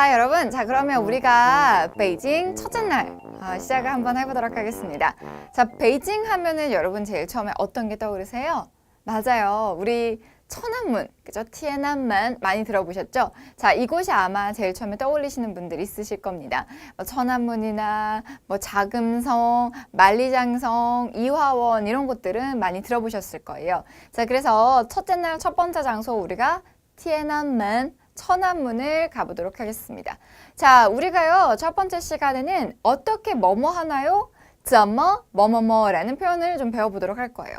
자, 여러분. 자, 그러면 우리가 베이징 첫째 날 어, 시작을 한번 해보도록 하겠습니다. 자, 베이징 하면은 여러분 제일 처음에 어떤 게 떠오르세요? 맞아요. 우리 천안문, 그죠? 티에난문 많이 들어보셨죠? 자, 이곳이 아마 제일 처음에 떠올리시는 분들 있으실 겁니다. 뭐 천안문이나 뭐 자금성, 만리장성, 이화원 이런 곳들은 많이 들어보셨을 거예요. 자, 그래서 첫째 날 첫 번째 장소 우리가 티에난문, 천안문을 가보도록 하겠습니다. 자, 우리가요, 첫 번째 시간에는 어떻게 뭐뭐 하나요? 怎么 뭐뭐뭐 라는 표현을 좀 배워보도록 할 거예요.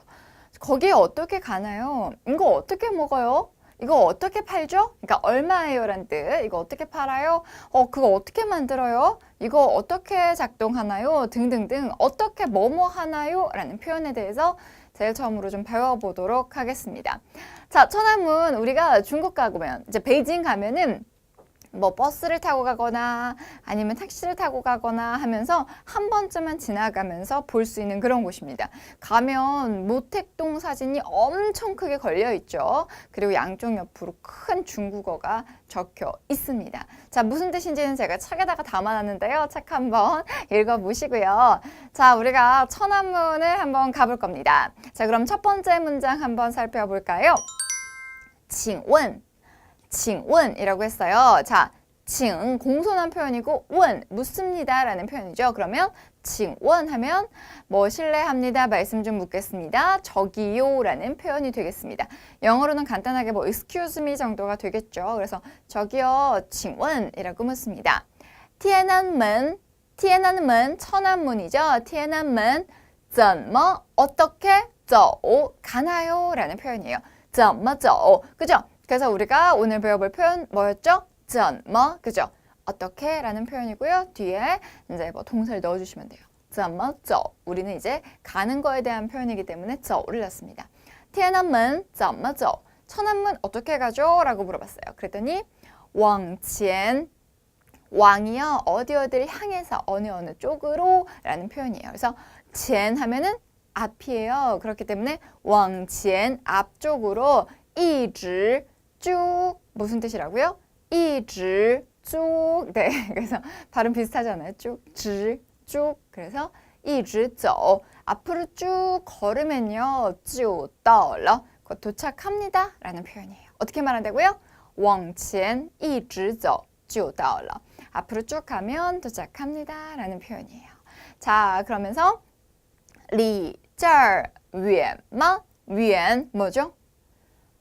거기에 어떻게 가나요? 이거 어떻게 먹어요? 이거 어떻게 팔죠? 그러니까 얼마예요 란 뜻. 이거 어떻게 팔아요? 어, 그거 어떻게 만들어요? 이거 어떻게 작동하나요? 등등등. 어떻게 뭐뭐 하나요? 라는 표현에 대해서 제일 처음으로 좀 배워보도록 하겠습니다. 자, 천안문 우리가 중국 가면 이제 베이징 가면은 뭐 버스를 타고 가거나 아니면 택시를 타고 가거나 하면서 한 번쯤은 지나가면서 볼 수 있는 그런 곳입니다. 가면 모택동 사진이 엄청 크게 걸려 있죠. 그리고 양쪽 옆으로 큰 중국어가 적혀 있습니다. 자, 무슨 뜻인지는 제가 책에다가 담아놨는데요. 책 한번 읽어보시고요. 자, 우리가 천안문을 한번 가볼 겁니다. 자, 그럼 첫 번째 문장 한번 살펴볼까요? 请问 칭원이라고 했어요. 자, 칭 공손한 표현이고 원 묻습니다라는 표현이죠. 그러면 칭원 하면 뭐 실례합니다. 말씀 좀 묻겠습니다. 저기요라는 표현이 되겠습니다. 영어로는 간단하게 뭐 excuse me 정도가 되겠죠. 그래서 저기요 칭원이라고 묻습니다. 티에난문 티에난문 천안문이죠. 티에난문 怎么 어떻게 走 가나요라는 표현이에요. 怎么走 그죠? 그래서 우리가 오늘 배워볼 표현 뭐였죠? 전, 뭐, 그죠? 어떻게 라는 표현이고요. 뒤에 이제 뭐 동사를 넣어주시면 돼요. 전, 뭐, 저. 우리는 이제 가는 거에 대한 표현이기 때문에 저를 넣습니다. 티안한문, 전, 뭐, 저. 천안문 어떻게 가죠? 라고 물어봤어요. 그랬더니 왕첸 왕이요 어디 어디를 향해서 어느 어느 쪽으로 라는 표현이에요. 그래서 첸 하면은 앞이에요. 그렇기 때문에 왕첸 앞쪽으로 이즈 쭉 무슨 뜻이라고요? 一直쭉 네. 그래서 발음 비슷하잖아요. 쭉, 直, 쭉. 그래서 一直走 앞으로 쭉 걸으면요. 就到了 곧 도착합니다. 라는 표현이에요. 어떻게 말한다고요? 往前一直走就到了 앞으로 쭉 가면 도착합니다. 라는 표현이에요. 자, 그러면서 离这儿远吗? 远 뭐죠?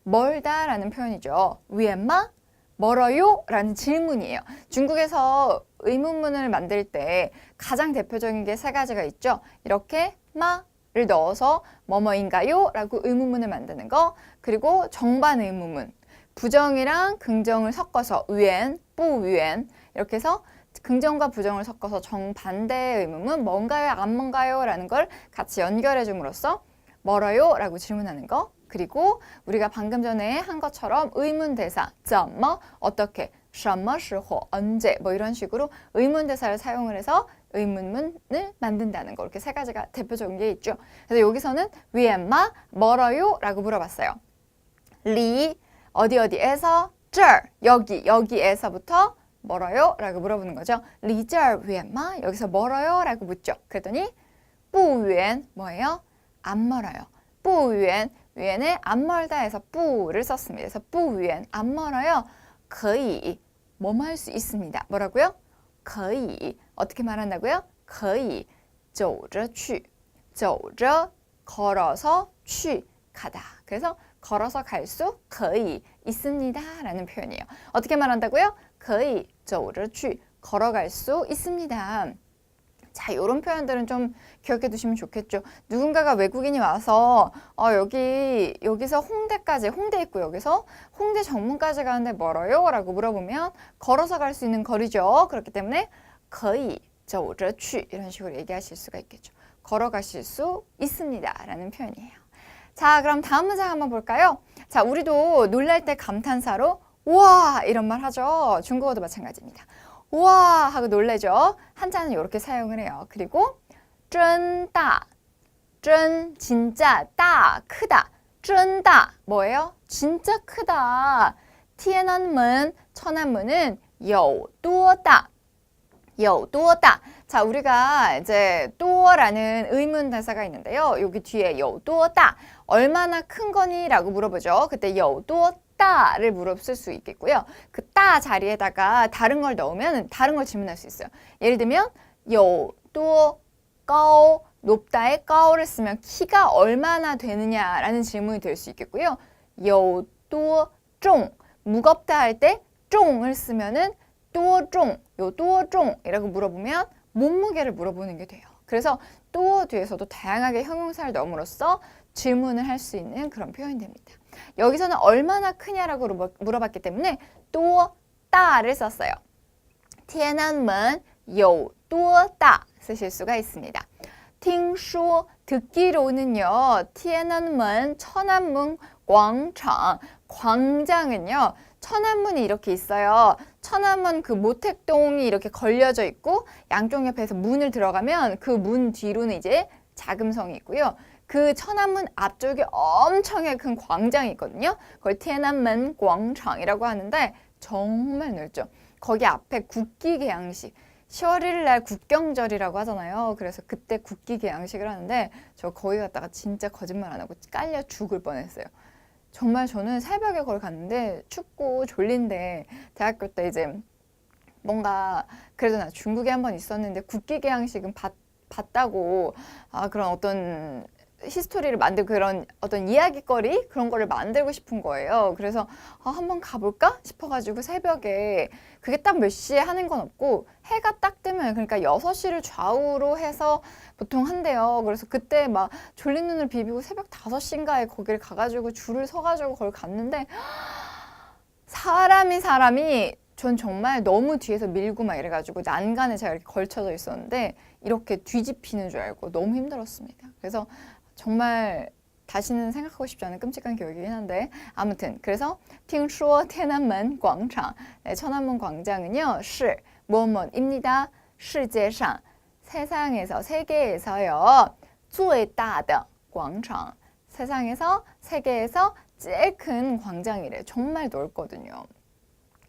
멀다라는 표현이죠. 위엔마 멀어요? 라는 질문이에요. 중국에서 의문문을 만들 때 가장 대표적인 게 세 가지가 있죠. 이렇게 마를 넣어서 뭐뭐인가요? 라고 의문문을 만드는 거. 그리고 정반 의문문. 부정이랑 긍정을 섞어서 위엔, 뿌위엔 이렇게 해서 긍정과 부정을 섞어서 정반대의 의문문 뭔가요? 안 뭔가요? 라는 걸 같이 연결해 줌으로써 멀어요? 라고 질문하는 거. 그리고 우리가 방금 전에 한 것처럼 의문 대사 怎么 어떻게 什么时候 언제 뭐 이런 식으로 의문 대사를 사용을 해서 의문문을 만든다는 거 이렇게 세 가지가 대표적인 게 있죠. 그래서 여기서는 위엔마 멀어요라고 물어봤어요. 리 어디 어디에서 这儿 여기 여기에서부터 멀어요라고 물어보는 거죠. 리저 위엔마 여기서 멀어요라고 묻죠. 그랬더니 不远 뭐예요? 안 멀어요. 不远 위엔에 안 멀다 해서 뿌를 썼습니다. 그래서 뿌 위엔 안 멀어요. 거의 뭐뭐 할 수 있습니다. 뭐라고요? 거의 어떻게 말한다고요? 거의 走着去走着 걸어서 去 가다. 그래서 걸어서 갈 수 거의 있습니다. 라는 표현이에요. 어떻게 말한다고요? 거의 走着去 걸어갈 수 있습니다. 자, 이런 표현들은 좀 기억해 두시면 좋겠죠. 누군가가 외국인이 와서 어, 여기 여기서 홍대까지 홍대 있고 여기서 홍대 정문까지 가는데 멀어요라고 물어보면 걸어서 갈 수 있는 거리죠. 그렇기 때문에 거의 저오저취 이런 식으로 얘기하실 수가 있겠죠. 걸어가실 수 있습니다라는 표현이에요. 자, 그럼 다음 문장 한번 볼까요? 자, 우리도 놀랄 때 감탄사로 우와 이런 말 하죠. 중국어도 마찬가지입니다. 우와 하고 놀래죠. 한자는 이렇게 사용을 해요. 그리고 真大, 真 진짜, 大 크다, 真大 뭐예요? 진짜 크다. 티에난문 천안문은 有多大?有多大? 자, 우리가 이제 多라는 의문 대사가 있는데요. 여기 뒤에 有多大? 얼마나 큰 거니라고 물어보죠. 그때 有多 따를 물었을 수 있겠고요. 그 따 자리에다가 다른 걸 넣으면 다른 걸 질문할 수 있어요. 예를 들면 요, 또, 꺼, 높다의 꺼를 쓰면 키가 얼마나 되느냐라는 질문이 될 수 있겠고요. 요, 또, 쫑, 무겁다 할 때 쫑을 쓰면은 또 쫑, 요 또 쫑이라고 물어보면 몸무게를 물어보는 게 돼요. 그래서 또 뒤에서도 다양하게 형용사를 넣음으로써 질문을 할 수 있는 그런 표현됩니다. 여기서는 얼마나 크냐라고 물어봤기 때문에 또 따를 썼어요. 티안안문 요多大 쓰실 수가 있습니다. 팅쇼 듣기로는요. 티안안문 천안문 광장 광장은요. 천안문이 이렇게 있어요. 천안문 그 모택동이 이렇게 걸려져 있고 양쪽 옆에서 문을 들어가면 그 문 뒤로는 이제 자금성이 있고요. 그 천안문 앞쪽에 엄청나게 큰 광장이 있거든요. 그걸 티엔안맨 광장이라고 하는데 정말 넓죠. 거기 앞에 국기 개양식 10월 1일 날 국경절이라고 하잖아요. 그래서 그때 국기 개양식을 하는데 저 거기 갔다가 진짜 거짓말 안 하고 깔려 죽을 뻔했어요. 정말 저는 새벽에 거기 갔는데 춥고 졸린데 대학교 때 이제 뭔가 그래도 나 중국에 한 번 있었는데 국기 개양식은 봤, 봤다고 아 그런 어떤 히스토리를 만들고 그런 어떤 이야기거리 그런 거를 만들고 싶은 거예요. 그래서 아, 한번 가볼까 싶어가지고 새벽에 그게 딱 몇 시에 하는 건 없고 해가 딱 뜨면 그러니까 6시를 좌우로 해서 보통 한대요. 그래서 그때 막 졸린 눈을 비비고 새벽 5시인가에 거기를 가가지고 줄을 서가지고 거기 갔는데 사람이 사람이 전 정말 너무 뒤에서 밀고 막 이래가지고 난간에 제가 이렇게 걸쳐져 있었는데 이렇게 뒤집히는 줄 알고 너무 힘들었습니다. 그래서 정말 다시는 생각하고 싶지 않은 끔찍한 기억이긴 한데 아무튼 그래서 听说天安门广场 네, 천안문 광장은요 是 뭐뭐입니다. 世界上 세상에서 세계에서요 最大的广场 세상에서 세계에서 제일 큰 광장이래. 정말 넓거든요.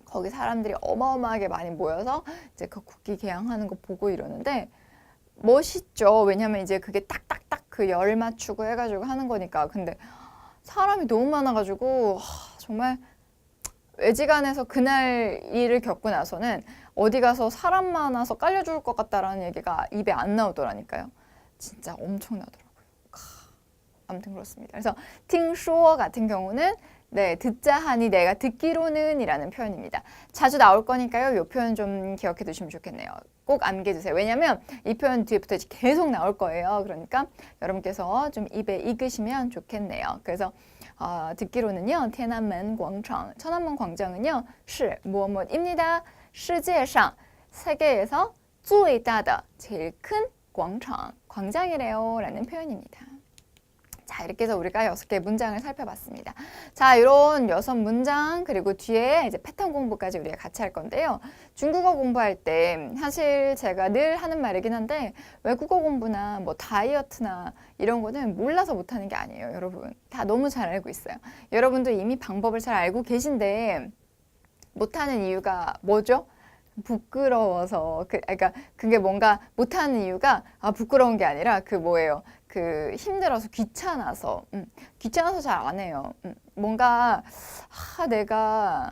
거기 사람들이 어마어마하게 많이 모여서 이제 그 국기 개양하는 거 보고 이러는데 멋있죠. 왜냐면 이제 그게 딱딱딱 그 열 맞추고 해가지고 하는 거니까. 근데 사람이 너무 많아가지고 하, 정말 외지간에서 그날 일을 겪고 나서는 어디 가서 사람 많아서 깔려 죽을 것 같다라는 얘기가 입에 안 나오더라니까요. 진짜 엄청나더라고요. 카, 아무튼 그렇습니다. 그래서 听说 같은 경우는 네, 듣자 하니 내가 듣기로는 이라는 표현입니다. 자주 나올 거니까요. 이 표현 좀 기억해 두시면 좋겠네요. 꼭 암기해두세요. 왜냐면 이 표현 뒤에부터 이제 계속 나올 거예요. 그러니까 여러분께서 좀 입에 익으시면 좋겠네요. 그래서 어, 듣기로는요. 天安门广场 천안문 광장은요. 是 무엇무엇입니다. 世界上 세계에서 最大的 제일 큰 광장 광장이래요. 라는 표현입니다. 자, 이렇게 해서 우리가 여섯 개 문장을 살펴봤습니다. 자, 이런 여섯 문장 그리고 뒤에 이제 패턴 공부까지 우리가 같이 할 건데요. 중국어 공부할 때 사실 제가 늘 하는 말이긴 한데 외국어 공부나 뭐 다이어트나 이런 거는 몰라서 못하는 게 아니에요, 여러분. 다 너무 잘 알고 있어요. 여러분도 이미 방법을 잘 알고 계신데 못하는 이유가 뭐죠? 부끄러워서 그 그러니까 그게 뭔가 못하는 이유가 아 부끄러운 게 아니라 그 뭐예요? 그 힘들어서 귀찮아서. 음, 귀찮아서 잘 안 해요. 음, 뭔가 아 내가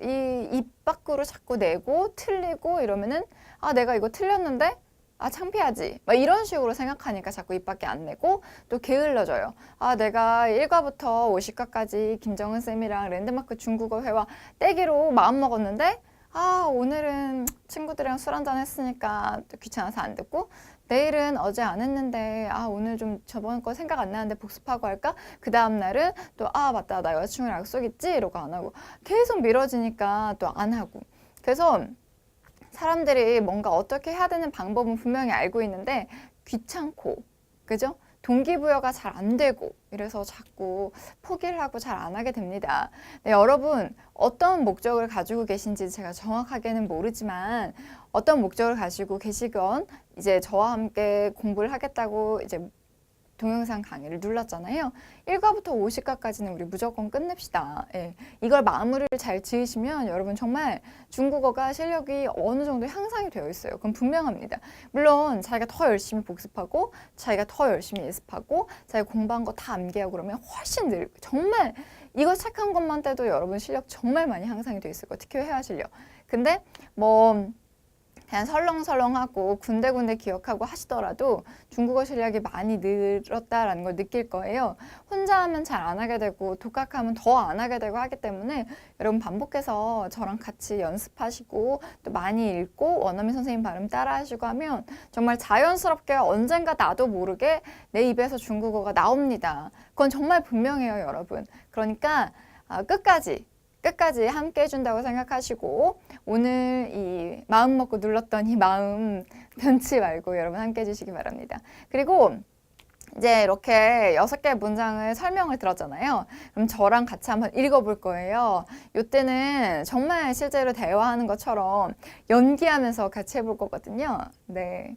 이 입 밖으로 자꾸 내고 틀리고 이러면은 아 내가 이거 틀렸는데? 아 창피하지. 막 이런 식으로 생각하니까 자꾸 입 밖에 안 내고 또 게을러져요. 아 내가 1과부터 50과까지 김정은 쌤이랑 랜드마크 중국어 회화 떼기로 마음 먹었는데 아, 오늘은 친구들이랑 술 한잔 했으니까 또 귀찮아서 안 듣고, 내일은 어제 안 했는데, 아, 오늘 좀 저번 거 생각 안 나는데 복습하고 할까? 그 다음날은 또, 아, 맞다. 나 여자친구랑 약속 있지? 이러고 안 하고. 계속 미뤄지니까 또 안 하고. 그래서 사람들이 뭔가 어떻게 해야 되는 방법은 분명히 알고 있는데, 귀찮고, 그죠? 동기부여가 잘 안 되고 이래서 자꾸 포기를 하고 잘 안 하게 됩니다. 네, 여러분 어떤 목적을 가지고 계신지 제가 정확하게는 모르지만 어떤 목적을 가지고 계시건 이제 저와 함께 공부를 하겠다고 이제 동영상 강의를 눌렀잖아요. 1과부터 50과까지는 우리 무조건 끝냅시다. 예. 이걸 마무리를 잘 지으시면 여러분 정말 중국어가 실력이 어느 정도 향상이 되어 있어요. 그건 분명합니다. 물론 자기가 더 열심히 복습하고 자기가 더 열심히 예습하고 자기가 공부한 거 다 암기하고 그러면 훨씬 늘 정말 이거 착한 것만 떼도 여러분 실력 정말 많이 향상이 돼 있을 거예요. 특히 회화 실력. 근데 뭐 그냥 설렁설렁하고 군데군데 기억하고 하시더라도 중국어 실력이 많이 늘었다라는 걸 느낄 거예요. 혼자 하면 잘 안 하게 되고 독학하면 더 안 하게 되고 하기 때문에 여러분 반복해서 저랑 같이 연습하시고 또 많이 읽고 원어민 선생님 발음 따라하시고 하면 정말 자연스럽게 언젠가 나도 모르게 내 입에서 중국어가 나옵니다. 그건 정말 분명해요, 여러분. 그러니까 아, 끝까지 끝까지 함께 해준다고 생각하시고 오늘 이 마음 먹고 눌렀던 이 마음 변치 말고 여러분 함께 해주시기 바랍니다. 그리고 이제 이렇게 여섯 개의 문장을 설명을 들었잖아요. 그럼 저랑 같이 한번 읽어볼 거예요. 이때는 정말 실제로 대화하는 것처럼 연기하면서 같이 해볼 거거든요. 네.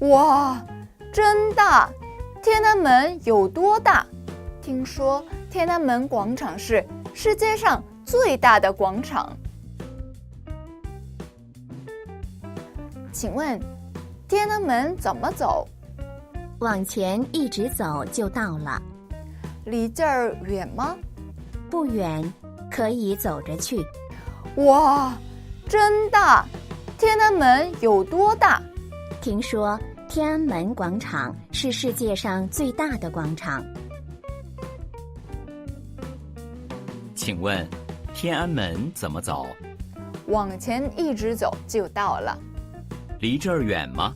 哇，真大！天安门有多大？听说天安门广场是世界上最大的广场。请问天安门怎么走？往前一直走就到了，离这儿远吗？不远，可以走着去。哇，真大！天安门有多大？听说天安门广场是世界上最大的广场。请问天安门怎么走？往前一直走就到了，离这儿远吗？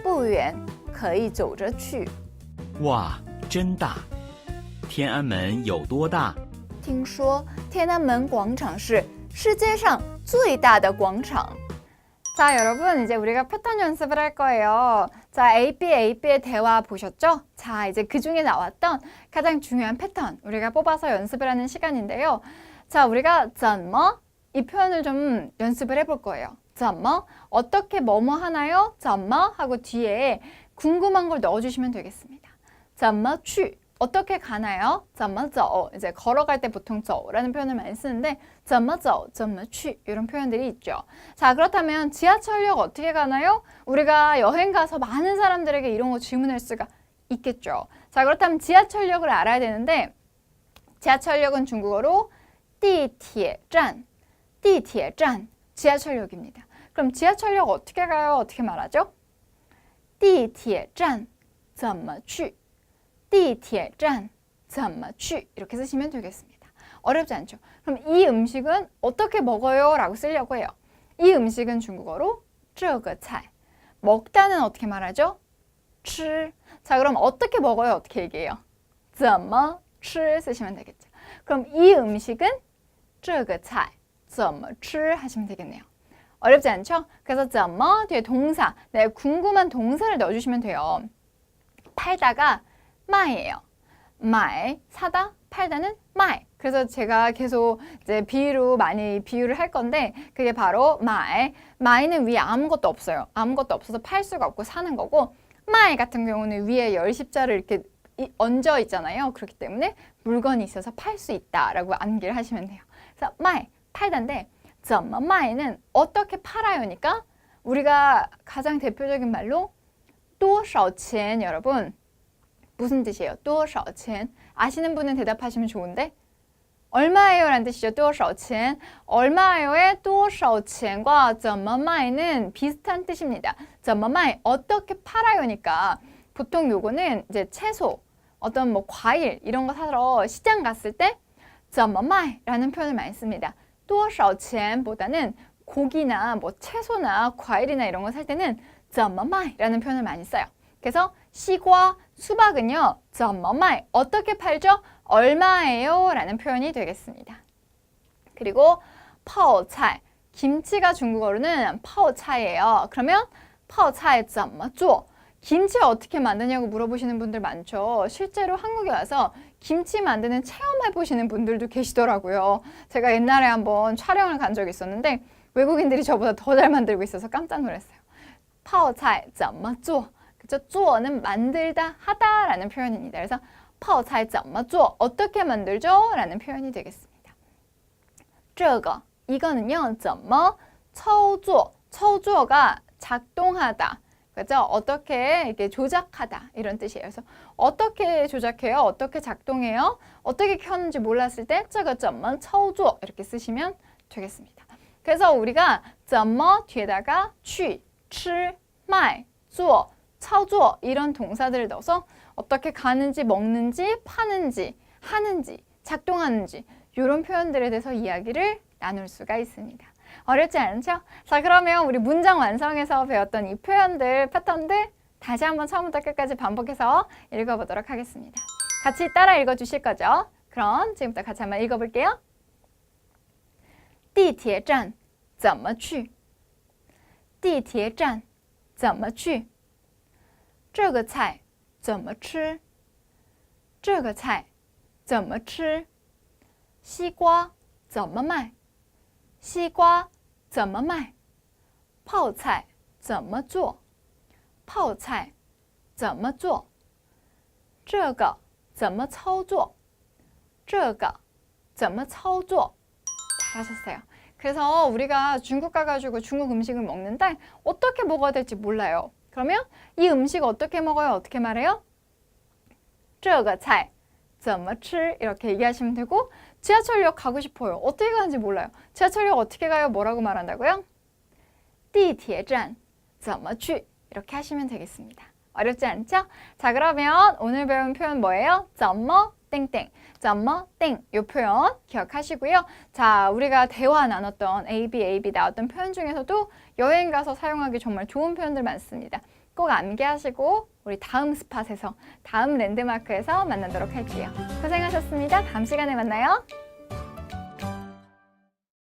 不远，可以走着去。哇，真大！天安门有多大？听说天安门广场是世界上最大的广场。 자, 여러분, 이제 우리가 패턴 연습을 할 거예요. 자, AP, AP의 대화 보셨죠? 자, 이제 그 중에 나왔던 가장 중요한 패턴, 우리가 뽑아서 연습을 하는 시간인데요. 자, 우리가 잠머 뭐? 이 표현을 좀 연습을 해볼 거예요. 잠머 뭐? 어떻게 뭐뭐 하나요? 잠머 뭐? 하고 뒤에 궁금한 걸 넣어주시면 되겠습니다. 잠머 취 어떻게 가나요? 怎么走 이제 걸어갈 때 보통 走라는 표현을 많이 쓰는데 怎么走,怎么去 이런 표현들이 있죠. 자 그렇다면 지하철역 어떻게 가나요? 우리가 여행 가서 많은 사람들에게 이런 거 질문할 수가 있겠죠. 자 그렇다면 지하철역을 알아야 되는데 지하철역은 중국어로 地铁站,地铁站 지하철역입니다. 그럼 지하철역 어떻게 가요? 어떻게 말하죠? 地铁站怎么去? 地铁站怎么去 이렇게 쓰시면 되겠습니다. 어렵지 않죠? 그럼 이 음식은 어떻게 먹어요? 라고 쓰려고 해요. 이 음식은 중국어로 这个菜 먹다는 어떻게 말하죠? 吃 자 그럼 어떻게 먹어요? 어떻게 얘기해요? 怎么吃 쓰시면 되겠죠. 그럼 이 음식은 这个菜怎么吃 하시면 되겠네요. 어렵지 않죠? 그래서 怎么 뒤에 동사 네, 궁금한 동사를 넣어주시면 돼요. 팔다가 마이예요. 마이 사다 팔다는 마이. 그래서 제가 계속 이제 비유로 많이 비유를 할 건데 그게 바로 마이. 마이는 위에 아무것도 없어요. 아무것도 없어서 팔 수가 없고 사는 거고 마이 같은 경우는 위에 열 십자를 이렇게 이- 얹어 있잖아요. 그렇기 때문에 물건이 있어서 팔 수 있다라고 암기를 하시면 돼요. 그래서 마이 팔다인데 怎么 마이는 어떻게 팔아요니까 우리가 가장 대표적인 말로 多少钱 여러분 무슨 뜻이에요? 多少钱 아시는 분은 대답하시면 좋은데 얼마예요? 라는 뜻이죠. 多少钱 얼마예요의 多少钱과 怎么卖는 비슷한 뜻입니다. 怎么卖 어떻게 팔아요니까 보통 요거는 이제 채소 어떤 뭐 과일 이런 거 사러 시장 갔을 때 怎么卖 라는 표현을 많이 씁니다. 多少钱 보다는 고기나 뭐 채소나 과일이나 이런 거 살 때는 怎么卖 라는 표현을 많이 써요. 그래서 시과 수박은요. 怎么卖 어떻게 팔죠? 얼마예요? 라는 표현이 되겠습니다. 그리고 泡菜 김치가 중국어로는 泡菜예요 그러면 泡菜怎么做 김치 어떻게 만드냐고 물어보시는 분들 많죠. 실제로 한국에 와서 김치 만드는 체험해 보시는 분들도 계시더라고요. 제가 옛날에 한번 촬영을 간 적이 있었는데 외국인들이 저보다 더 잘 만들고 있어서 깜짝 놀랐어요. 泡菜怎么做 그죠? 做는 만들다 하다라는 표현입니다. 그래서 泡菜怎么做 어떻게 만들죠? 라는 표현이 되겠습니다. 这个 이거는요. 怎么操作 操作가 작동하다. 그죠? 어떻게 이렇게 조작하다 이런 뜻이에요. 그래서 어떻게 조작해요? 어떻게 작동해요? 어떻게 켰는지 몰랐을 때 这个怎么操作 이렇게 쓰시면 되겠습니다. 그래서 우리가 怎么 뒤에다가 去, 吃, 卖, 做, 操作 이런 동사들을 넣어서 어떻게 가는지 먹는지 파는지 하는지 작동하는지 이런 표현들에 대해서 이야기를 나눌 수가 있습니다. 어렵지 않죠? 자 그러면 우리 문장 완성에서 배웠던 이 표현들 패턴들 다시 한번 처음부터 끝까지 반복해서 읽어보도록 하겠습니다. 같이 따라 읽어주실 거죠? 그럼 지금부터 같이 한번 읽어볼게요. 地铁站怎么去？地铁站怎么去？ 这个菜怎么吃？这个菜怎么吃？西瓜怎么卖？西瓜怎么卖？泡菜怎么做？泡菜怎么做？这个怎么操作？这个怎么操作？ 잘하셨어요. 그래서 우리가 중국 가가지고 중국 음식을 먹는데 어떻게 먹어야 될지 몰라요. 그러면 이 음식 어떻게 먹어요? 어떻게 말해요? 这个菜怎么吃 이렇게 얘기하시면 되고 지하철역 가고 싶어요. 어떻게 가는지 몰라요. 지하철역 어떻게 가요? 뭐라고 말한다고요? 地铁站怎么去 이렇게 하시면 되겠습니다. 어렵지 않죠? 자 그러면 오늘 배운 표현 뭐예요? 怎么 땡땡 怎么 땡 이 표현 기억하시고요. 자 우리가 대화 나눴던 A, B, A, B 나왔던 표현 중에서도 여행 가서 사용하기 정말 좋은 표현들 많습니다. 꼭 암기하시고 우리 다음 스팟에서 다음 랜드마크에서 만나도록 할게요. 고생하셨습니다. 다음 시간에 만나요.